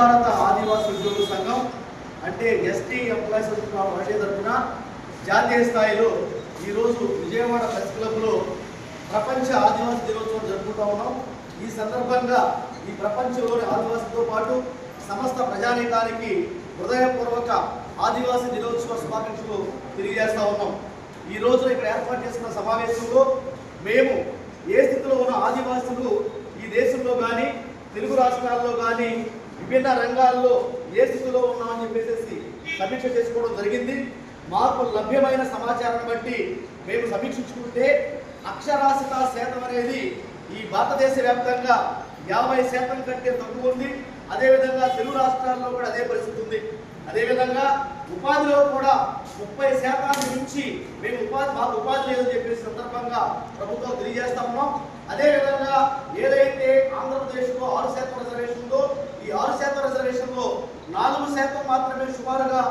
భారత ఆదివాసీ ఉద్యోగుల సంఘం అంటే ఎస్టీ ఎంప్లాయీస్ వాటి తరఫున జాతీయ స్థాయిలో ఈరోజు విజయవాడ ప్రెస్ క్లబ్లో ప్రపంచ ఆదివాసీ దినోత్సవం జరుపుకుంటా ఉన్నాం. ఈ సందర్భంగా ఈ ప్రపంచంలోని ఆదివాసులతో పాటు సమస్త ప్రజానీకానికి హృదయపూర్వక ఆదివాసీ దినోత్సవ శుభాకాంక్షలు తెలియజేస్తా ఉన్నాం. ఈ రోజు ఇక్కడ ఏర్పాటు చేసిన సమావేశంలో మేము ఏ స్థితిలో ఉన్న ఆదివాసులు ఈ దేశంలో కానీ తెలుగు రాష్ట్రాల్లో కానీ విభిన్న రంగాల్లో ఏ స్థితిలో ఉన్నామని చెప్పేసి సమీక్ష చేసుకోవడం జరిగింది. మాకు లభ్యమైన సమాచారం బట్టి మేము సమీక్షించుకుంటే అక్షరాస్యత శాతం అనేది ఈ భారతదేశ వ్యాప్తంగా యాభై శాతం కంటే తక్కువ ఉంది. అదేవిధంగా తెలుగు రాష్ట్రాల్లో కూడా అదే పరిస్థితి ఉంది. అదేవిధంగా ఉపాధిలో కూడా ముప్పై శాతాన్ని మించి మేము ఉపాధి మాకు ఉపాధి లేదని చెప్పేసి సందర్భంగా ప్రభుత్వం తెలియజేస్తా ఉన్నాం. అదేవిధంగా ఏదైతే ఆంధ్రప్రదేశ్లో ఆరు శాతం రిజర్వేషన్ ఉందో ఈ ఆరు శాతం రిజర్వేషన్లో నాలుగు శాతం మాత్రమే సుమారుగా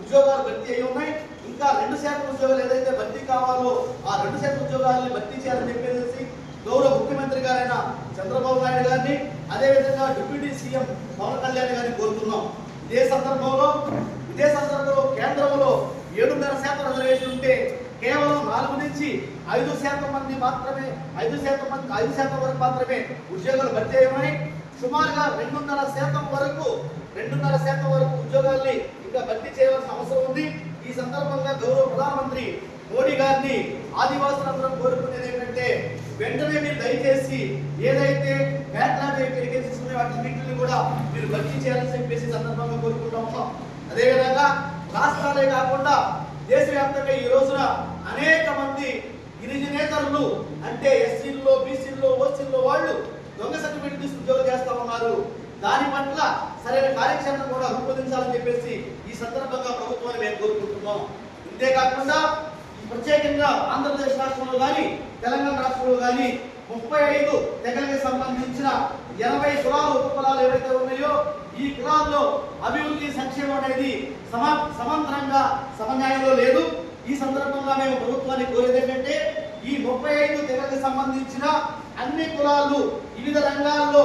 ఉద్యోగాలు భర్తీ అయి ఉన్నాయి. ఇంకా రెండు శాతం ఉద్యోగాలు ఏదైతే భర్తీ కావాలో ఆ రెండు శాతం ఉద్యోగాలని భర్తీ చేయాలని చెప్పేసి గౌరవ ముఖ్యమంత్రి గారైన చంద్రబాబు నాయుడు గారిని అదేవిధంగా డిప్యూటీ సీఎం పవన్ కళ్యాణ్ గారిని కోరుతున్నాం. ఇదే సందర్భంలో ఇదే సందర్భంలో కేంద్రంలో ఏడున్నర శాతం రిజర్వేషన్ ఉంటే కేవలం నాలుగు నుంచి ఐదు శాతం మంది మాత్రమే ఐదు శాతం మంది ఐదు శాతం వరకు మాత్రమే ఉద్యోగాలు భర్తీ అయ్యాయి సుమారుగా రెండున్నర శాతం వరకు రెండున్నర శాతం వరకు ఉద్యోగాల్ని ఇంకా భర్తీ చేయవలసిన అవసరం ఉంది. ఈ సందర్భంగా గౌరవ ప్రధానమంత్రి మోడీ గారిని ఆదివాసులందరం కోరుకునేది ఏంటంటే వెంటనే మీరు దయచేసి ఏదైతే బ్యాక్లాగ్ వేకెన్సీస్ ఉన్నాయో వాటిని కూడా మీరు భర్తీ చేయాలని చెప్పేసి సందర్భంగా కోరుకుంటా ఉన్నాం. అదేవిధంగా రాష్ట్రాలే కాకుండా దేశవ్యాప్తంగా ఈ రోజున అనేక మంది గిరిజనేతరులు అంటే ఎస్సీల్లో బీసీల్లో ఓసీల్లో వాళ్ళు దొంగ సర్టిఫికెట్ తీసుకుని ఉద్యోగం చేస్తా దాని పట్ల సరైన కార్యాచరణ కూడా రూపొందించాలని చెప్పేసి ఈ సందర్భంగా ప్రభుత్వాన్ని మేము కోరుకుంటున్నాం. ఇంతేకాకుండా ప్రత్యేకంగా ఆంధ్రప్రదేశ్ రాష్ట్రంలో కానీ తెలంగాణ రాష్ట్రంలో కానీ ముప్పై ఐదు తెగలకి సంబంధించిన ఎనభై కులాలు ఉప కులాలు ఏవైతే ఉన్నాయో ఈ కులాల్లో అభివృద్ధి సంక్షేమం అనేది సమ సమాంతరంగా సమన్యాయంలో లేదు. ఈ సందర్భంగా మేము ప్రభుత్వాన్ని కోరేది ఏంటంటే ఈ ముప్పై ఐదు తెగలకు సంబంధించిన అన్ని కులాలు వివిధ రంగాల్లో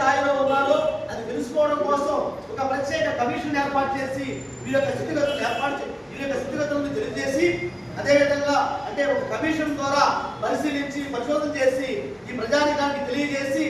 స్థాయిలో ఉన్నారో అది తెలుసుకోవడం కోసం ఒక ప్రత్యేక కమిషన్ ఏర్పాటు చేసి వీరి యొక్క స్థితిగతులను ఏర్పాటు వీరి యొక్క స్థితిగతులను తెలియజేసి అదేవిధంగా అంటే ఒక కమిషన్ ద్వారా పరిశీలించి పరిశోధన చేసి ఈ ప్రజానికానికి తెలియజేసి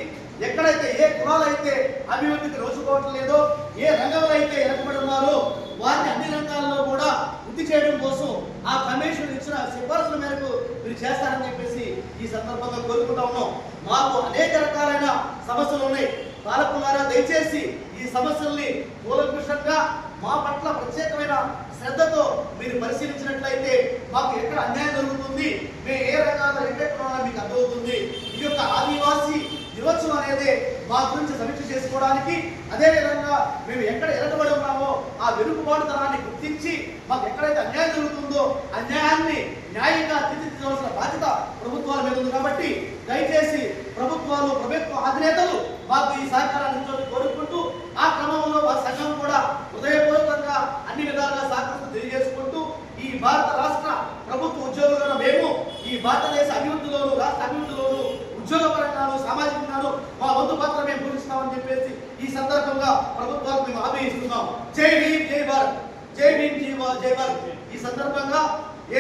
ఎక్కడైతే ఏ కులాలు అయితే అభివృద్ధికి రోజుకోవటం లేదో ఏ రంగంలో అయితే వెనకబడి ఉన్నారో వారిని అన్ని రంగాల్లో కూడా వృద్ధి చేయడం కోసం ఆ కమిషన్ ఇచ్చిన సిఫార్సుల మేరకు మీరు చేస్తారని చెప్పేసి ఈ సందర్భంగా కోరుకుంటా ఉన్నాం. మాకు అనేక రకాలైన సమస్యలు ఉన్నాయి. పాలకులారా దయచేసి ఈ సమస్యల్ని కూలంకృషంగా మా పట్ల ప్రత్యేకమైన శ్రద్ధతో మీరు పరిశీలించినట్లయితే మాకు ఎక్కడ అన్యాయం జరుగుతుంది మేము ఏ రకాల ఎక్కడున్నా మీకు అర్థమవుతుంది ఈ యొక్క ఆదివాసీ దినోత్సవం అనేది మా గురించి సమీక్ష చేసుకోవడానికి అదేవిధంగా మేము ఎక్కడ ఎరగబడి ఉన్నామో ఆ వెనుకబాటుతనాన్ని గుర్తించి మాకు ఎక్కడైతే అన్యాయం జరుగుతుందో అన్యాయాన్ని న్యాయంగా తీర్చిదిద్దవలసిన బాధ్యత ప్రభుత్వాల మీద ఉంది కాబట్టి దయచేసి ప్రభుత్వాలు ప్రభుత్వ అధినేతలు మాకు ఈ సహకారాన్ని కోరుకుంటూ ఆ క్రమంలో మా సంఘం కూడా హృదయపూర్వకంగా అన్ని విధాలుగా సహకరిస్తూ తెలియజేసుకుంటూ ఈ భారత రాష్ట్ర ప్రభుత్వ ఉద్యోగులను మేము ఈ భారతదేశ అభివృద్ధిలోను రాష్ట్ర అభివృద్ధిలోను ఉద్యోగపరంగాను సామాజికంగాను మా వంతు పాత్ర మేము పూరిస్తామని చెప్పేసి ఈ సందర్భంగా ప్రభుత్వాలకు మేము హామీ ఇస్తున్నాం. జై భీమ్ జై భారత్. జై భీమ్ జై జై భారత్. ఈ సందర్భంగా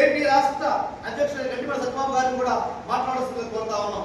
ఏపీ రాష్ట్ర అధ్యక్షుడు గంటిపల్లి సత్యబాబు గారిని కూడా మాట్లాడాల్సిందిగా కోరుతా ఉన్నాం.